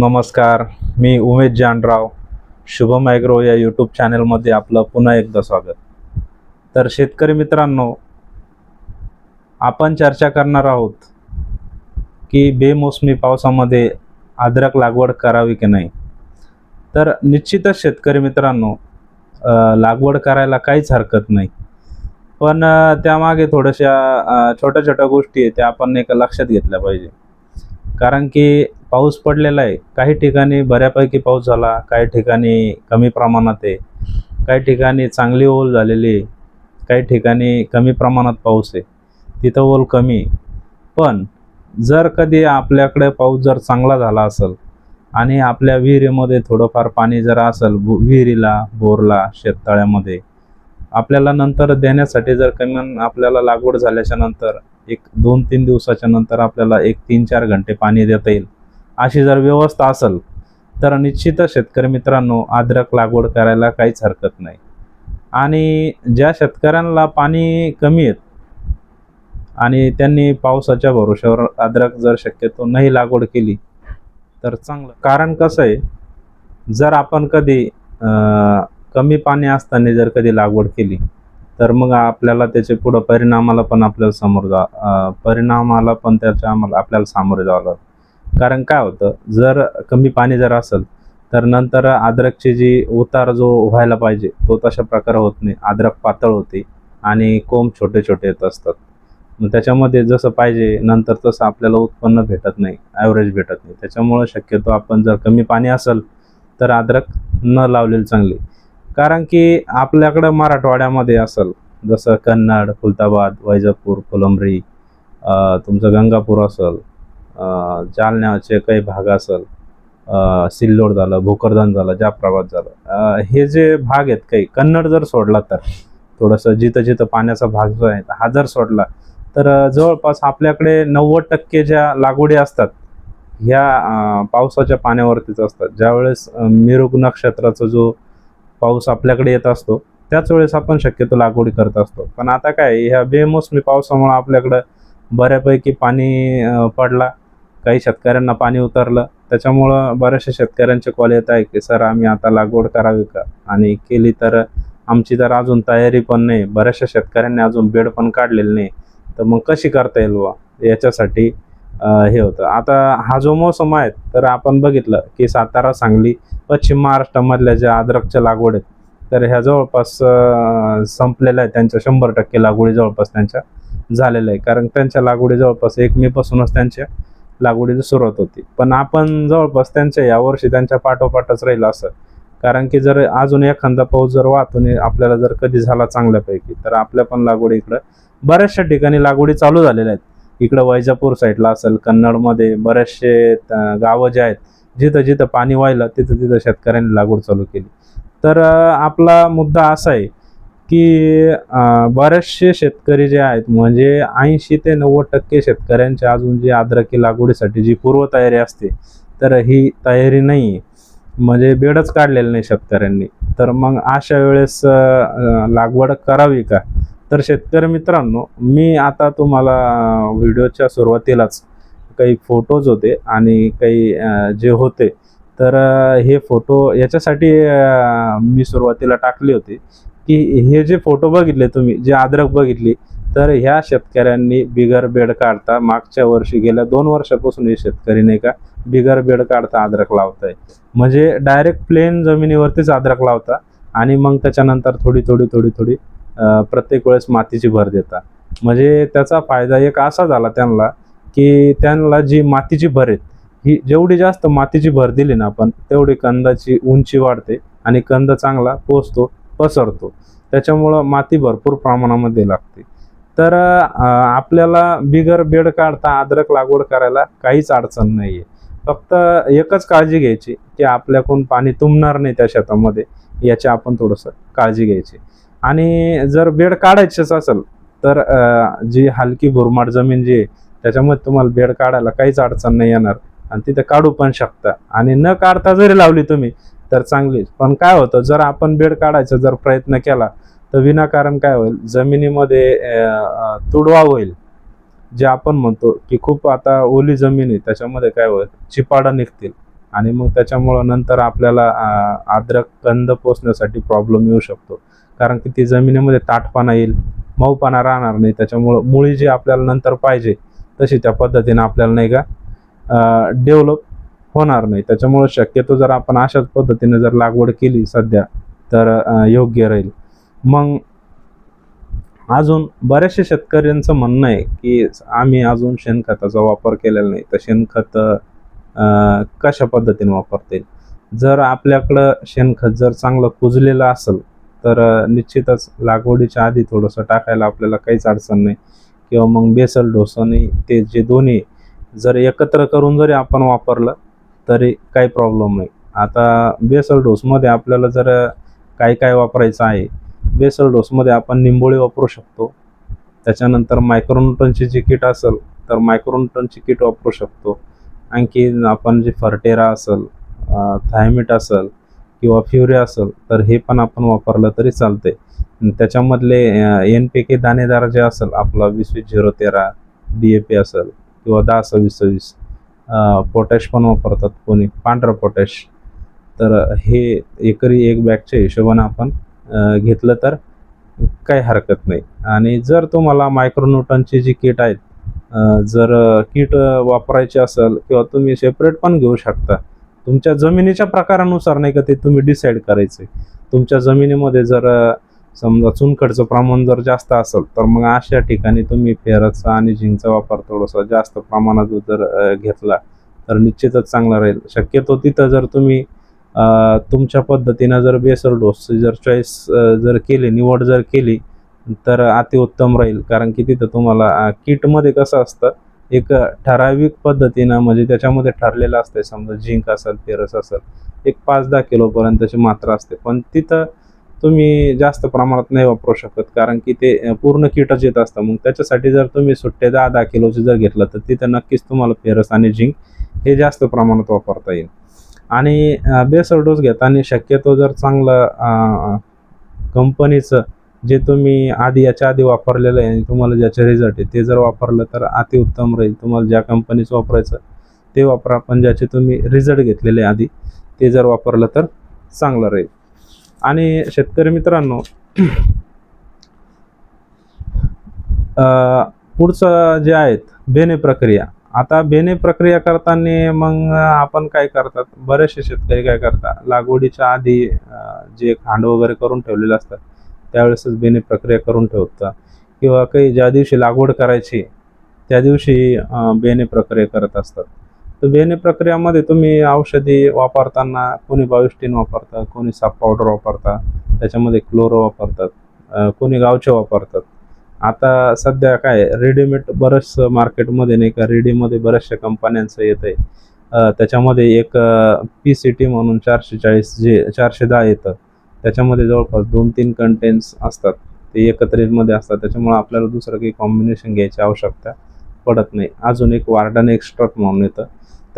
नमस्कार मी उमेश जानराव शुभम ॲग्रो या यूट्यूब चॅनलमध्ये आपलं पुन्हा एकदा स्वागत. तर शेतकरी मित्रांनो आपण चर्चा करणार आहोत की बेमोसमी पावसामध्ये अद्रक लागवड करावी की नाही? तर निश्चितच शेतकरी मित्रांनो लागवड करायला काहीच हरकत नाही. पण त्यामागे थोड्याशा छोट्या छोट्या गोष्टी आहेत त्या आपण एक लक्षात घेतल्या पाहिजे. कारण की पाऊस पडलेला आहे. काही ठिकाणी बऱ्यापैकी पाऊस झाला काही ठिकाणी कमी प्रमाणात आहे. काही ठिकाणी चांगली ओल झालेली आहे. काही ठिकाणी कमी प्रमाणात पाऊस आहे. तिथं ओल कमी पण जर कधी आपल्याकडे पाऊस जर चांगला झाला असेल आणि आपल्या विहिरीमध्ये थोडंफार पाणी जर असेल बु- विहिरीला बोरला शेततळ्यामध्ये आपल्याला नंतर देण्यासाठी जर कमी आपल्याला लागवड झाल्याच्यानंतर एक दोन तीन दिवसाच्या नंतर आपल्याला एक तीन चार घंटे पाणी देता येईल. अशी जर व्यवस्था असेल तर निश्चितच शेतकरी मित्रांनो अद्रक लागवड करायला काहीच हरकत नाही. आणि ज्या शेतकऱ्यांना पाणी कमी आहेत आणि त्यांनी पावसाच्या भरोश्यावर अद्रक जर शक्यतो नाही लागवड केली तर चांगलं. कारण कसं आहे जर आपण कधी कमी पाणी असताना जर कधी लागवड केली तर मग आपल्याला त्याचे पुढं परिणामाला पण आपल्याला समोर जा परिणामाला पण त्याच्या आम्हाला आपल्याला सामोरे जावं लागतं. कारण काय होतं जर कमी पाणी जर असेल तर नंतर अद्रकची जी उतार जो व्हायला पाहिजे तो तशा प्रकारे होत नाही. अद्रक पातळ होते आणि कोंब छोटे छोटे येत असतात. मग त्याच्यामध्ये जसं पाहिजे नंतर तसं आपल्याला उत्पन्न भेटत नाही ॲव्हरेज भेटत नाही. त्याच्यामुळं शक्यतो आपण जर कमी पाणी असेल तर अद्रक न लावलेलं चांगले. कारण की आपल्याकडं मराठवाड्यामध्ये असेल जसं कन्नड खुलताबाद वैजापूर फुलंब्री तुमचं गंगापूर असेल जालन्याचे काही भाग असेल सिल्लोड झालं भोकरदन झालं जाफराबाद झालं. हे जे भाग आहेत काही कन्नड जर सोडला तर थोडंसं जिथं जिथं पाण्याचा भाग जो आहे हा जर सोडला तर जवळपास आपल्याकडे नव्वद टक्के ज्या लागवडी असतात ह्या पावसाच्या पाण्यावरतीच असतात. ज्यावेळेस मिरुग नक्षत्राचा जो पाऊस आपल्याकडे येत असतो त्याच वेळेस आपण शक्यतो लागवडी करत असतो. पण आता काय ह्या बेमोसमी पावसामुळे आपल्याकडं बऱ्यापैकी पाणी पडला. काही शेतकऱ्यांना पाणी उतरलं. त्याच्यामुळं बऱ्याचशा शेतकऱ्यांचे कॉल येत आहे की सर आम्ही आता लागवड करावी का? आणि केली तर आमची तर अजून तयारी पण नाही. बऱ्याचशा शेतकऱ्यांनी अजून बेड पण काढलेलं नाही. तर मग कशी करता येईल बा याच्यासाठी हे होतं. आता हा जो मोसम आहे तर आपण बघितलं की सातारा सांगली पश्चिम महाराष्ट्रामधल्या ज्या अद्रकच्या लागवड आहेत तर ह्या जवळपास संपलेल्या आहेत. त्यांच्या शंभर टक्के लागवडी जवळपास त्यांच्या झालेल्या आहे कारण त्यांच्या लागवडी जवळपास एक मेपासूनच त्यांच्या लागवडीला सुरुवात होती. पण आपण जवळपास त्यांच्या यावर्षी त्यांच्या पाठोपाठच राहील असं. कारण की जर अजून एखादा पाऊस जर वाहतून आपल्याला जर कधी झाला चांगल्यापैकी तर आपल्या पण लागवडी इकडं बऱ्याचशा ठिकाणी लागवडी चालू झालेल्या आहेत. इकडं वैजापूर साईडला असेल कन्नडमध्ये बरेचसे गावं जे आहेत जिथं जिथं पाणी व्हायला तिथं तिथं शेतकऱ्यांनी लागवड चालू केली. तर आपला मुद्दा असा आहे की बरेचसे शेतकरी जे आहेत म्हणजे ऐंशी ते नव्वद टक्के शेतकऱ्यांची अजून जी अद्रकी लागवडीसाठी जी पूर्वतयारी असते तर ही तयारी नाही आहे म्हणजे बेडच काढलेलं नाही शेतकऱ्यांनी. तर मग अशा वेळेस लागवड करावी का? तर शेतकरी मित्रांनो मी आता तुम्हाला व्हिडिओच्या सुरुवातीलाच काही फोटोज होते आणि काही जे होते तर हे फोटो याच्यासाठी मी सुरुवातीला टाकले होते. की हे जे फोटो बघितले तुम्ही जे अद्रक बघितली तर ह्या शेतकऱ्यांनी बिगर बेड काढता. मागच्या वर्षी गेल्या दोन वर्षापासून हे शेतकरी नाही का बिगर बेड काढता अद्रक लावताय. म्हणजे डायरेक्ट प्लेन जमिनीवरतीच अद्रक लावता आणि मग त्याच्यानंतर थोडी थोडी थोडी थोडी प्रत्येक वेळेस मातीची भर देता. म्हणजे त्याचा फायदा एक असा झाला त्यांना की त्यांना जी मातीची भर आहे ही जेवढी जास्त मातीची भर दिली ना आपण तेवढी कंदाची उंची वाढते आणि कंद चांगला पोचतो पसरतो. त्याच्यामुळं माती भरपूर प्रमाणामध्ये लागते. तर आपल्याला बिगर बेड काढता अद्रक लागवड करायला काहीच अडचण नाही आहे फक्त एकच काळजी घ्यायची की आपल्याकडून पाणी तुंबणार नाही त्या शेतामध्ये याची आपण थोडंसं काळजी घ्यायची. आणि जर बेड काढायचंच असेल तर जी हलकी भुरमाट जमीन जी आहे त्याच्यामध्ये तुम्हाला बेड काढायला काहीच अडचण नाही येणार. आणि तिथे काढू पण शकता. आणि न काढता जरी लावली तुम्ही तर चांगलीच. पण काय होतं जर आपण बेड काढायचा जर प्रयत्न केला तर विनाकारण काय होईल? जमिनीमध्ये तुडवा होईल. जे आपण म्हणतो की खूप आता ओली जमीन आहे त्याच्यामध्ये काय होईल? चिपाडा निघतील. आणि मग त्याच्यामुळं नंतर आपल्याला आद्रक कंद पोचण्यासाठी प्रॉब्लेम येऊ शकतो. कारण की ती जमिनीमध्ये ताटपणा येईल मऊपणा राहणार नाही. त्याच्यामुळं मुळी जी आपल्याला नंतर पाहिजे तशी त्या पद्धतीने आपल्याला नाही का डेव्हलप होणार नाही. त्याच्यामुळं शक्यतो जर आपण अशाच पद्धतीने जर लागवड केली सध्या तर योग्य राहील. मग अजून बऱ्याचशा शेतकऱ्यांचं म्हणणं आहे की आम्ही अजून शेणखताचा वापर केलेला नाही. तर शेणखत कशा पद्धतीने वापरता येईल? जर आपल्याकडं शेणखत जर चांगलं कुजलेलं असेल तर निश्चितच लागवडीच्या आधी थोडंसं टाकायला आपल्याला काहीच अडचण नाही. किंवा मग बेसल डोसाने ते जे दोन्ही जर एकत्र करून जरी आपण वापरलं तरी काही प्रॉब्लेम नाही. आता बेसल डोसमध्ये आपल्याला जर काय काय वापरायचं आहे बेसल डोसमध्ये आपण निंबोळी वापरू शकतो. त्याच्यानंतर मायक्रोन्यूटनची जी किट असेल तर मायक्रोनटनची किट वापरू शकतो. आणखी आपण जे फर्टेरा असेल थायमिट असेल किंवा फ्युरिया असेल तर हे पण आपण वापरलं तरी चालते त्याच्यामधले एन पी के दाणेदार जे असेल आपला वीस वीस झिरो तेरा डी ए पी असेल किंवा दहा सव्वीस सव्वीस पोटॅश पण वापरतात कोणी. पांढरं पोटॅश तर हे एकरी एक बॅगच्या हिशोबानं आपण घेतलं तर काही हरकत नाही. आणि जर तुम्हाला मायक्रोन्यूटनची जी किट आहेत जर किट वापरायची असेल किंवा तुम्ही सेपरेट पण घेऊ शकता. तुमच्या जमिनीच्या प्रकारानुसार नाही का ते तुम्ही डिसाईड करायचं. तुमच्या जमिनीमध्ये जर समजा चुनखडचं प्रमाण जर जास्त असेल तर मग अशा ठिकाणी तुम्ही फेरसचा आणि झिंकचा वापर थोडासा जास्त प्रमाणात जर घेतला तर निश्चितच चांगला राहील. शक्यतो तिथं जर तुम्ही तुमच्या पद्धतीनं जर बेसर डोसची जर चॉईस जर केली निवड जर केली तर अतिउत्तम राहील. कारण की तिथं तुम्हाला किटमध्ये कसं असतं एक ठराविक पद्धतीनं म्हणजे त्याच्यामध्ये ठरलेलं असतं समजा झिंक असेल फेरस असेल एक पाच दहा किलोपर्यंतची मात्रा असते. पण तिथं तुम्ही जास्त प्रमाणात नाही वापरू शकत कारण की ते पूर्ण कीटच येत असतं. मग त्याच्यासाठी जर तुम्ही सुट्टे दहा दहा किलोचे जर घेतलं तर तिथं नक्कीच तुम्हाला फेरस आणि झिंक हे जास्त प्रमाणात वापरता येईल. आणि बेसर डोस घेताना शक्यतो जर चांगलं कंपनीचं जे तुम्ही आधी याच्या आधी वापरलेलं आहे आणि तुम्हाला ज्याचे रिझल्ट आहे ते जर वापरलं तर अतिउत्तम राहील. तुम्हाला ज्या कंपनीचं वापरायचं ते वापरा. पण ज्याचे तुम्ही रिझल्ट घेतलेले आहे आधी ते जर वापरलं तर चांगलं राहील. आणि शेतकरी मित्रांनो पुढचं जे आहेत बेने प्रक्रिया. आता बेने प्रक्रिया करताना मग आपण काय करतात? बरेचसे शेतकरी काय करतात? लागवडीच्या आधी जे खांड वगैरे करून ठेवलेले असतात त्यावेळेसच बेने प्रक्रिया करून ठेवतात. किंवा काही ज्या दिवशी लागवड करायची त्या दिवशी बेने प्रक्रिया करत असतात. तर बेहणे प्रक्रियामध्ये तुम्ही औषधी वापरताना कोणी बायोस्टीन वापरतात कोणी साप पावडर वापरता त्याच्यामध्ये क्लोरो वापरतात कोणी गावचे वापरतात. आता सध्या काय रेडीमेड बरंचसं मार्केटमध्ये नाही का रेडीमध्ये बऱ्याचशा कंपन्यांचं येतं आहे. त्याच्यामध्ये एक पी सी टी म्हणून चारशे चाळीस जे चारशे दहा येतं. त्याच्यामध्ये जवळपास दोन तीन कंटेंट्स असतात. ते एकत्रितमध्ये असतात. त्याच्यामुळे आपल्याला दुसरं काही कॉम्बिनेशन घ्यायची आवश्यकता पडत नाही. अजून एक वार्डन एक्स्ट्रॉट म्हणून येतं.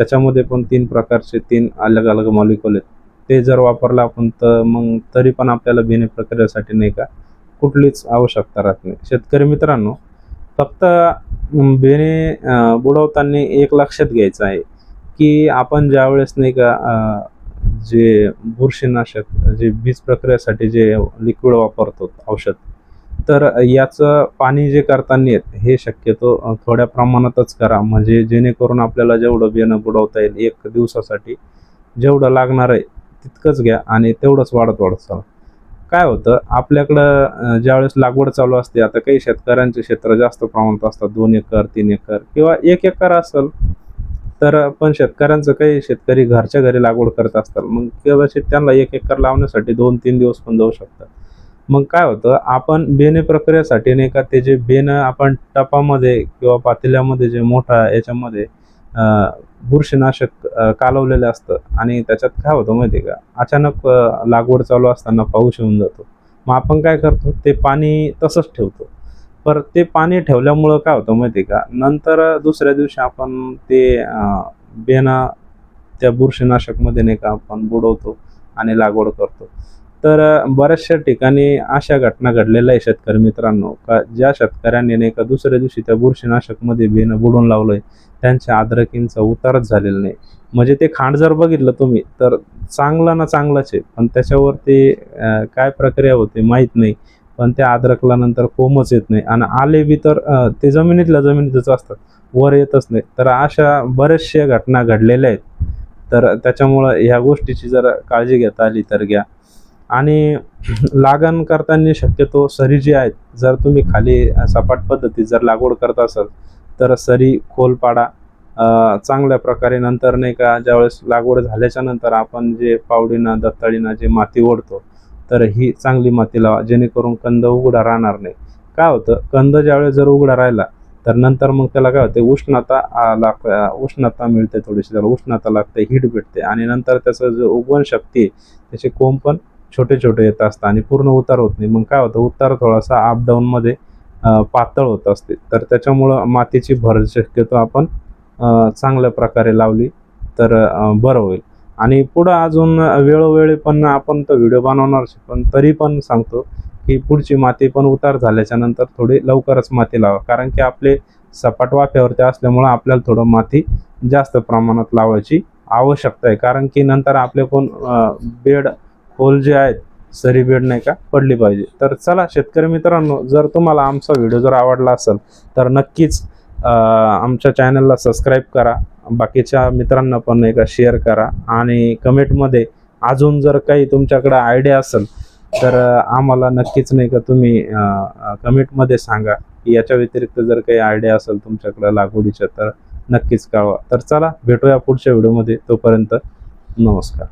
त्याच्यामध्ये पण तीन प्रकारचे तीन अलग अलग मॉलिक्युल आहेत. ते जर वापरलं आपण तर मग तरी पण आपल्याला बेने प्रक्रियेसाठी नाही का कुठलीच आवश्यकता राहत नाही. शेतकरी मित्रांनो फक्त अं, बेने बुडवताना एक लक्षात घ्यायचं आहे की आपण ज्यावेळेस नाही का जे बुरशीनाशक जे बीज प्रक्रियेसाठी जे लिक्विड वापरतो औषध तर याचं पाणी जे करताना येत हे शक्यतो थोड्या प्रमाणातच करा. म्हणजे जेणेकरून आपल्याला जेवढं बियाणं बुडवता येईल एक दिवसासाठी जेवढं लागणार आहे तितकंच घ्या आणि तेवढंच वाढत वाढत चाला. काय होतं आपल्याकडं ज्यावेळेस लागवड चालू असते आता काही शेतकऱ्यांचे क्षेत्र जास्त प्रमाणात असतात दोन एकर तीन एकर किंवा एक एकर असेल तर पण शेतकऱ्यांचं काही शेतकरी घरच्या घरी लागवड करत असतात मग कदाचित त्यांना एक एकर लावण्यासाठी दोन तीन दिवस पण जाऊ शकतात. मग काय होतं आपण बेने प्रक्रियेसाठी नाही का ते जे बेनं आपण टपामध्ये किंवा पातेल्यामध्ये जे मोठा याच्यामध्ये बुरशीनाशक कालवलेलं असतं. आणि त्याच्यात काय होतं माहिती आहे का अचानक लागवड चालू असताना पाऊस येऊन जातो. मग आपण काय करतो ते पाणी तसंच ठेवतो. पर ते पाणी ठेवल्यामुळं काय होतं माहिती आहे का नंतर दुसऱ्या दिवशी आपण ते बेना त्या बुरशीनाशकमध्ये नाही का आपण बुडवतो आणि लागवड करतो. तर बऱ्याचशा ठिकाणी अशा घटना घडलेल्या आहे शेतकरी मित्रांनो. का ज्या शेतकऱ्यांनी नाही का दुसऱ्या दिवशी त्या बुरशीनाशकमध्ये बियाणं बुडून लावलंय त्यांच्या अद्रकींचा उतारच झालेला नाही. म्हणजे ते खांड जर बघितलं तुम्ही तर चांगलं ना चांगलंच आहे. पण त्याच्यावर ते काय प्रक्रिया होते माहीत नाही. पण त्या अद्रकला नंतर कोमच येत नाही. आणि आले बी तर ते जमिनीतल्या जमिनीतच असतात. वर येतच नाही. तर अशा बऱ्याचशा घटना घडलेल्या आहेत. तर त्याच्यामुळं ह्या गोष्टीची जर काळजी घेता आली तर घ्या. आणि लागण करताना शक्यतो सरी जी आहेत जर तुम्ही खाली सपाट पद्धतीत जर लागवड करत असाल तर सरी खोल पाडा चांगल्या प्रकारे नंतर नाही का ज्यावेळेस लागवड झाल्याच्यानंतर आपण जे पावडीनं दत्ताळीनं जे माती ओढतो तर ही चांगली माती लावा जेणेकरून कंद उघडा राहणार नाही. काय होतं कंद ज्यावेळेस जर उघडा राहिला तर नंतर मग त्याला काय होते उष्णता लाग उष्णता मिळते थोडीशी त्याला उष्णता लागते हीट भेटते आणि नंतर त्याचं जो उगवण शक्ती आहे, त्याचे कोंब पण छोटे छोटे येत असतात आणि पूर्ण उतार होत नाही. मग काय होतं? उतार थोडासा अप डाऊनमध्ये पातळ होत असते. तर त्याच्यामुळं मातीची भर शक्यतो आपण चांगल्या प्रकारे लावली तर बरं होईल. आणि पुढं अजून वेळोवेळी पण आपण तो व्हिडिओ बनवणार पण तरी पण सांगतो की पुढची माती पण उतार झाल्याच्यानंतर थोडी लवकरच माती लावा. कारण की आपले सपाट वाफ्यावरती असल्यामुळं आपल्याला थोडं माती जास्त प्रमाणात लावायची आवश्यकता आहे. कारण की नंतर आपले कोण बेड होल जे आहेत सरी बेड नाही का पडली पाहिजे. तर चला शेतकरी मित्रांनो जर तुम्हाला आमचा व्हिडिओ जर आवडला असेल तर नक्कीच आमच्या चॅनलला सबस्क्राईब करा. बाकीच्या मित्रांना पण एका शेअर करा. आणि कमेंटमध्ये अजून जर काही तुमच्याकडं आयडिया असेल तर आम्हाला नक्कीच नाही का तुम्ही कमेंटमध्ये सांगा. की याच्या व्यतिरिक्त जर काही आयडिया असेल तुमच्याकडं लागवडीच्या तर नक्कीच कळवा. तर चला भेटूया पुढच्या व्हिडिओमध्ये. तोपर्यंत नमस्कार.